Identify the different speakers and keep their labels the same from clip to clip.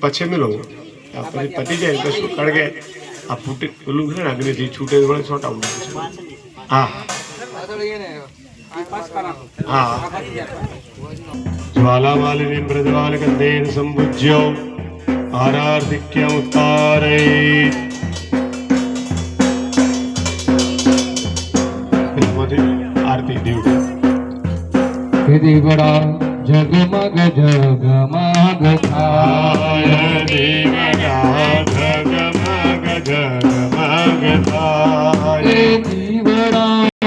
Speaker 1: పచ్చెమ్మిలో పది పది చేయాలి కడిగే ఆ పుట్టి ఒళ్ళు కూడా అగ్నేసి చూటేది కూడా చోట జ్వాలామాలిని ప్రతిపాలకందేన సంభుజ్యం ఆరాధిక్యం ఉత్తారై ఆర్తి దేవుడు ఇది
Speaker 2: కూడా જગમગ જગમગ થાય દીવડા
Speaker 1: જગમગ જગમગ થાય દીવડા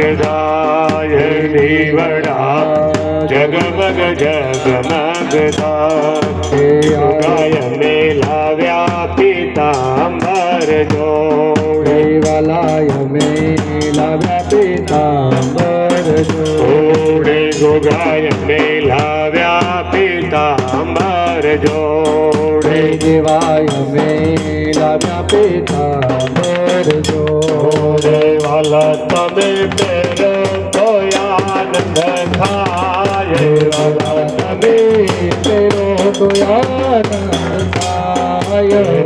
Speaker 2: जगदायनि वडा जगमग जगमगदा
Speaker 1: गाय मेला व्यापिताम्बर जो हे
Speaker 2: वलाय मेला व्यापिताम्बर जो ओडे
Speaker 1: गोगाय मेला व्यापिताम्बर जो ओडे देवाय मेला व्यापिताम्बर
Speaker 2: जो देवाला तमे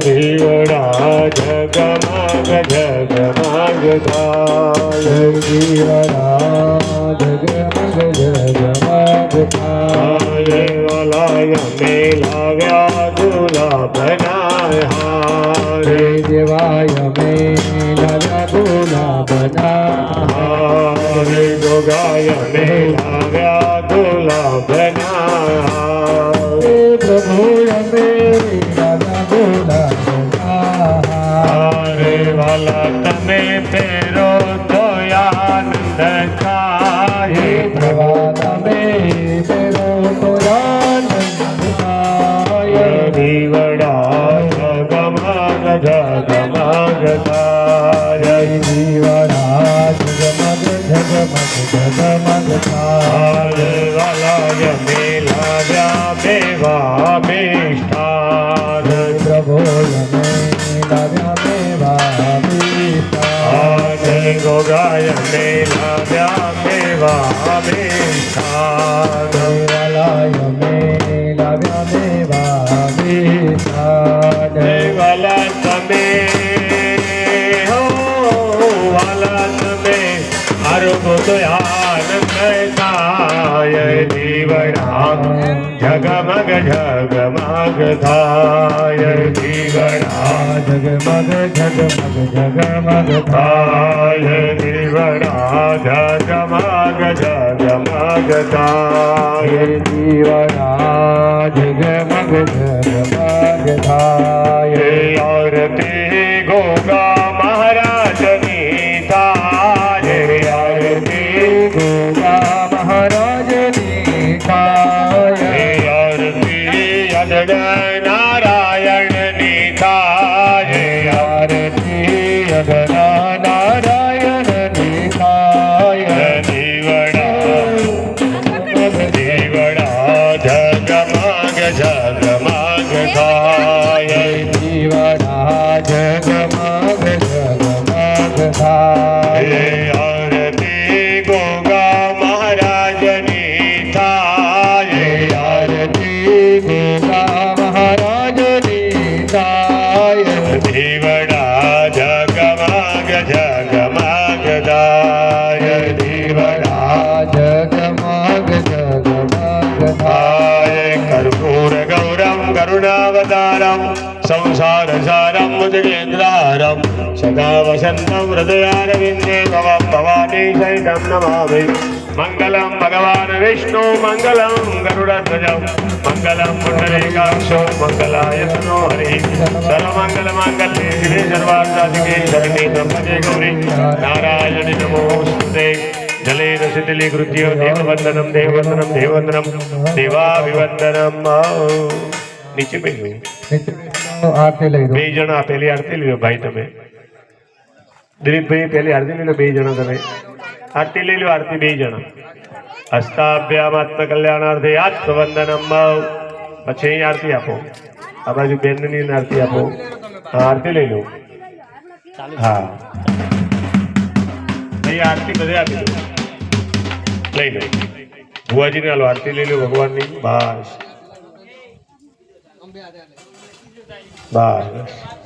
Speaker 1: જીવડા જગમાગ જગમાગ થાય જીવડા better. આનંદ થાય જીવણા જગમગ જગમગ થાય જીવણા
Speaker 2: જગમગ જગમગ જગમગ
Speaker 1: થાય જીવણા જગમગ જગમગ થાય
Speaker 2: જીવણા જગમગ જગમગ
Speaker 1: कौस्तुभमौलिकेन्द्रहारं सदा वसन्तं हृदयारविन्दे भवं भवानी सहितं नमामि मङ्गलं भगवान् विष्णु मङ्गलं गरुडध्वजं मङ्गलं पुण्डरीकाक्षो मङ्गलाय तनो हरिः सर्वमङ्गलमाङ्गल्ये शिवे सर्वार्थसाधिके शरणे त्र्यम्बके गौरी नारायणि नमोऽस्तुते जलेन शिथिलीकृत्य देववन्दनं देववन्दनं देववन्दनं देवाभिवन्दनं નીચે બેસો
Speaker 2: આરતી લઈ દો
Speaker 1: બે જણા પેલી આરતી લ્યો ભાઈ તમે દિલીપભાઈ, પહેલી આરતી લઈ લો, બે જણા તમે. આરતી લઈ લો, આરતી બે જણા. હસ્તાભ્યામ આત્મ કલ્યાણાર્થે આત્મવંદનમ પછી અહીં આરતી આપો. આ બાજુ બેનની આરતી આપો. હા, આરતી લઈ લો. હા. અહીં આરતી બધે આપી દો. લઈ લો. ભુવાજીને હાલો, આરતી લઈ લો ભગવાનની. બસ. બસ.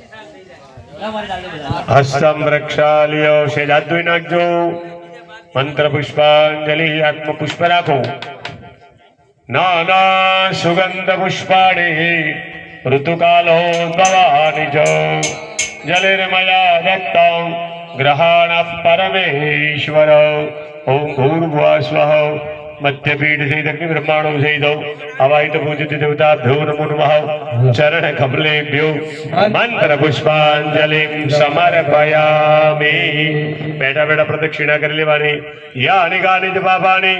Speaker 1: હસ્તમ રક્ષાલ્યો છે જાદવી નાખજો મંત્ર પુષ્પાંજલિ આત્મ પુષ્પ રાખો નાના સુગંધ પુષ્પાણી ભવાની જો જલિર્મયા દત્તં ગ્રહાણ પરમેશ્વર ઓમ ભૂર્ભુવા સ્વઃ દગ્નિ બ્રહ્માણો થઈ દો અવાહિત પૂજિત દેવતાભ્યો નમો નમઃ ચરણ કમલેભ્યો મંત્ર પુષ્પાંજલિ સમર્પયામિ બેઠા બેઠા પ્રદક્ષિણા કરી લેવાની યાની ગાની જ પાપાની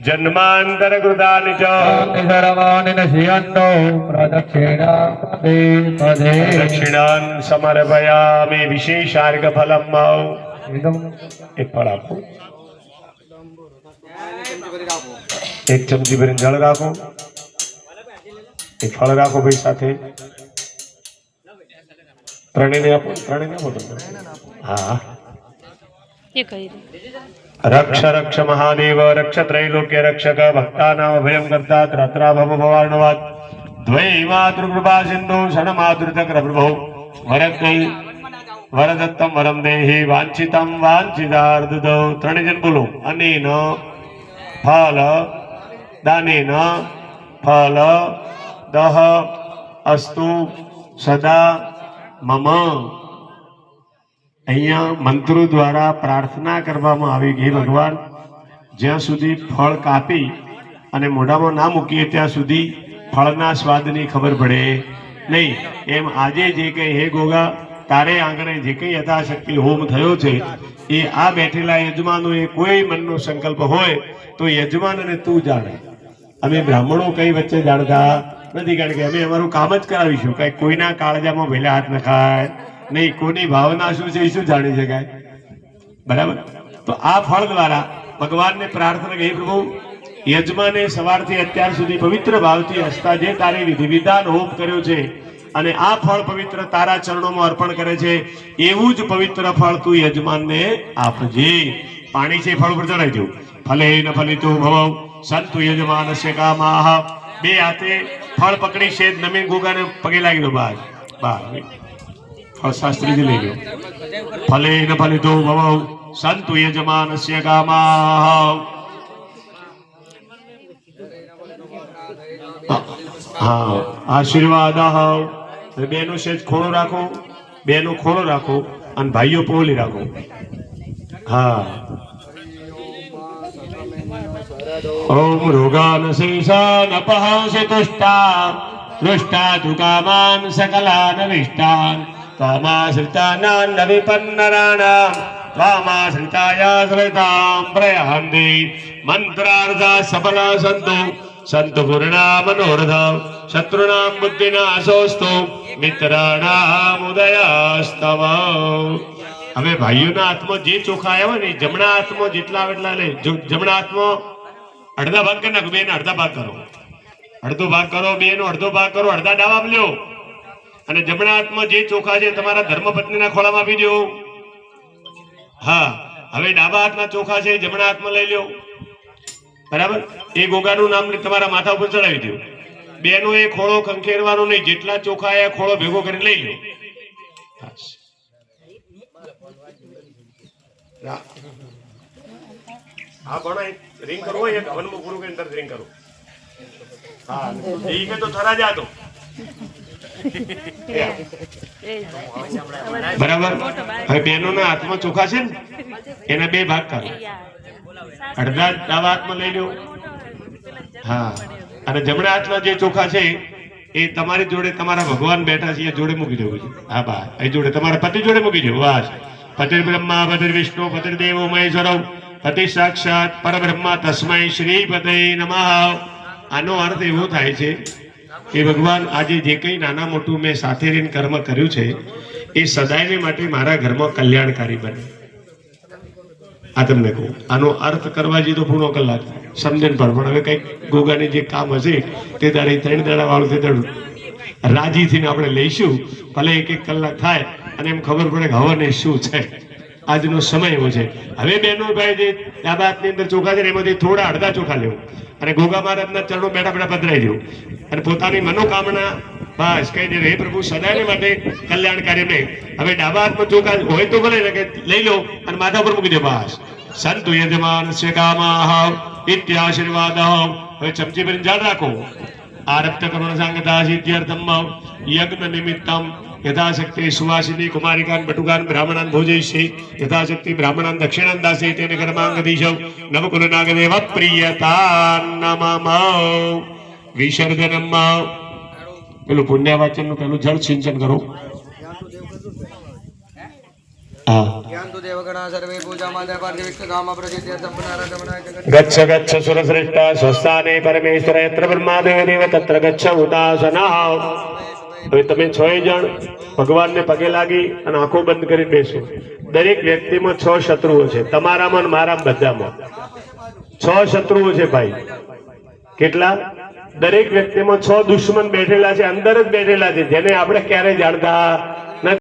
Speaker 1: જન્માંતર કૃતાનિ ચ
Speaker 2: સર્વાણિ નશ્યન્તો પ્રદક્ષિણા પદે પદે
Speaker 1: દક્ષિણાન સમર્પયામિ વિશેષાર્ઘ ફલમ એક ફળ આપો એક ચમચી ભરીને જળ રાખો. એક ફળ રાખો ભાઈ સાથે. ત્રણેયને આપો ત્રણેયને આપો તમે. હા. રક્ષ રક્ષ મહાદેવ, રક્ષ ત્રૈલોક્ય, રક્ષક ભક્તાનામ અભયમ કરતા ત્રાત્રા ભવ ભવાર્ણવાદ દ્વૈ માતૃકૃપા સિંધુ ષણ માતૃતક્ર પ્રભુ વરકૈ વરદત્તમ વરમ દેહી, વાંછિતમ વાંછિતાર્ધ ત્રણ જન બોલો અને ફલ દાનેન ફલ દહ અસ્તુ સદા મમ અહીંયા મંત્રો દ્વારા પ્રાર્થના કરવામાં આવી ગઈ ભગવાન જ્યાં સુધી ફળ કાપી અને મોઢામાં ના મૂકીએ ત્યાં સુધી ફળના સ્વાદની ખબર પડે નહીં એમ આજે જે કંઈ હે ગોગા તારે આંગણે જે કંઈ યથાશક્તિ હોમ થયો છે, એ આ બેઠેલા યજમાનો એ કોઈ મનનો સંકલ્પ હોય તો યજમાન અને તું જાણે. અમે બ્રાહ્મણો કઈ વચ્ચે જાણતા નથી, કારણ કે અમે અમારું કામ જ કરાવીશું. કઈ કોઈના કાળજામાં વહેલા હાથ નખાય નહીં કોની ભાવના શું છે એ શું જાણી શકાય? બરાબર? તો આ ફળ દ્વારા ભગવાનને પ્રાર્થના કહી પ્રભુ, યજમાને સવારથી અત્યાર સુધી પવિત્ર ભાવથી હસતા જે તારે વિધિ વિધાન હોમ કર્યો છે અને આ ફળ પવિત્ર તારા ચરણોમાં અર્પણ કરે છે. એવું જ પવિત્ર ફળ તું યજમાનને આપજે. પાણી છે ફળ ઉપર ચડાવી દઉં ફલે ન ફલિતું ભવ. સંતુ યજમાનસ્ય કામાહ બે હાથે ફળ પકડી છે નમીન ગોગાને પગે લાગી દો બાર. બાર ફળ શાસ્ત્રીજી લઈ ગયો ફલે ન ફલિતો ભવ. સંતુ કામાહ હા, આશીર્વાદ બેનો સેજ ખોળો રાખો, બેનો ખોળો રાખો અને ભાઈઓ પોલી રાખો. હા. ઓમ રોગાન શેષાન પહાંસી તુષ્ટા દૃષ્ટા દુકામાન સકલાન વિષ્ટાન ત્વામાશ્રિતાનાન કામાશ્રિતાયા ત્વામાશ્રિતાયાશ્રિતામ પ્રયાન્તિ મંત્રાર્થા સફલા સંતુ સંત પૂર્ણા મનોરથ શત્રુનામ બુદ્ધિનાશોસ્તુ મિત્રાણામ ઉદયાસ્તવ હવે ભાઈઓના હાથમાં જે ચોખા આવ્યા હોય ને જમણા હાથમાં જેટલા એટલા લે. જમણા હાથમાં અડધા ભાગ કરી નાખો બેન અડધા ભાગ કરો. અડધો ભાગ કરો બેનો અડધો ભાગ કરો, અડધા ડાવા લ્યો. અને જમણા હાથમાં જે ચોખા છે, તમારા ધર્મપત્નીના ખોળામાં આપી દો. હા, હવે ડાબા હાથના ચોખા છે, જમણા હાથમાં લઈ લ્યો. બરાબર? એ ગોગાનું નામ તમારા માથા ઉપર ચડાવી દો. બેનો એ ખોળો ખંખેરવાનો નહીં જેટલા ચોખા એ ખોળો ભેગો કરી લઈ લો. હા ભણો એક રિંગ કરવો હોય એક હવનમાં પૂરું કરીને તરત રિંગ કરો. હા એ કે તો થરા
Speaker 3: જાતો.
Speaker 1: બરાબર? હવે બહેનોના હાથમાં ચોખા છે ને એના બે ભાગ કરો અડધા ડાબા હાથમાં લઈ લો. હા. અને જમણા હાથમાં જે ચોખા છે, એ તમારી જોડે તમારા ભગવાન બેઠા છે, એ જોડે મૂકી દેવું છે. હા, બા. એ જોડે તમારા પતિ જોડે મૂકી દેવું. બસ પતિ બ્રહ્મા, પતિ વિષ્ણુ, પતિ દેવો મહેશ્વર પતિ સાક્ષાત પરબ્રહ્મા તસ્મય શ્રી પતે નમઃ. આનો અર્થ એવો થાય છે કે ભગવાન આજે જે કંઈ નાના મોટું મેં સાથે રહીને કર્મ કર્યું છે, એ સદાયને માટે મારા ઘરમાં કલ્યાણકારી બને. આ તમને કહું. આનો અર્થ કરવા જઈએ તો પૂર્ણ કલાક. સમજણ પર. પણ હવે કંઈક ગોગાની જે કામ હશે, તે દાડે ત્રણ દાડા વાળું તે દાડું. રાજી થઈને આપણે લઈશું. ભલે એક એક કલાક થાય, અને એમ ખબર પડે કે હવાને શું છે. આજનો સમય એવો છે. હવે બેનો ભાઈ જે હાથની અંદર ચોખા છે એમાંથી થોડા અડધા ચોખા લેવું. અને ગોગા મહારાજના ચરણો બેઠા બેઠા પધરાઈ દેવું. અને પોતાની મનોકામના બસ, કઈ દે હે પ્રભુ, સદાને માટે કલ્યાણકારી નહીં. હવે ડાબા હાથમાં ચોખા હોય તો ભલે કે લઈ લો અને માથા પર મૂકી દે, બસ. સંતુ યજમાનસ્ય કામાહ ઇત્યાશીર્વાદ હવે ચમચી ભરીને જાણ રાખો. આરબ્ધ કરુણ સાંગતા સિદ્ધ્યર્થમ યજ્ઞ નિમિત્તમ યથાશક્તિ સુવાસિની કુમારિકાન બટુકાન બ્રાહ્મણાન ભોજયિષ્યે યથાશક્તિ બ્રાહ્મણાન દક્ષિણાન દાસે તેને કર્માંગદીશૌ નવકુલ નાગદેવ પ્રિયતા નમઃ વિસર્જનમ પેલું પુણ્યવાચનનું પેલું જળ સિંચન કરો. ગચ્છ ગચ્છ સુરશ્રેષ્ઠ સ્વસ્થાને પરમેશ્વર હવે તમે છ જણ, ભગવાનને પગે લાગી અને આંખો બંધ કરી બેસો. દરેક વ્યક્તિમાં છ શત્રુઓ છે. તમારામાં મારા બધામાં. છ શત્રુઓ છે ભાઈ. કેટલા? દરેક વ્યક્તિમાં છ દુશ્મન બેઠેલા છે અંદર જ બેઠેલા છે જેને આપણે ક્યારે જાણતા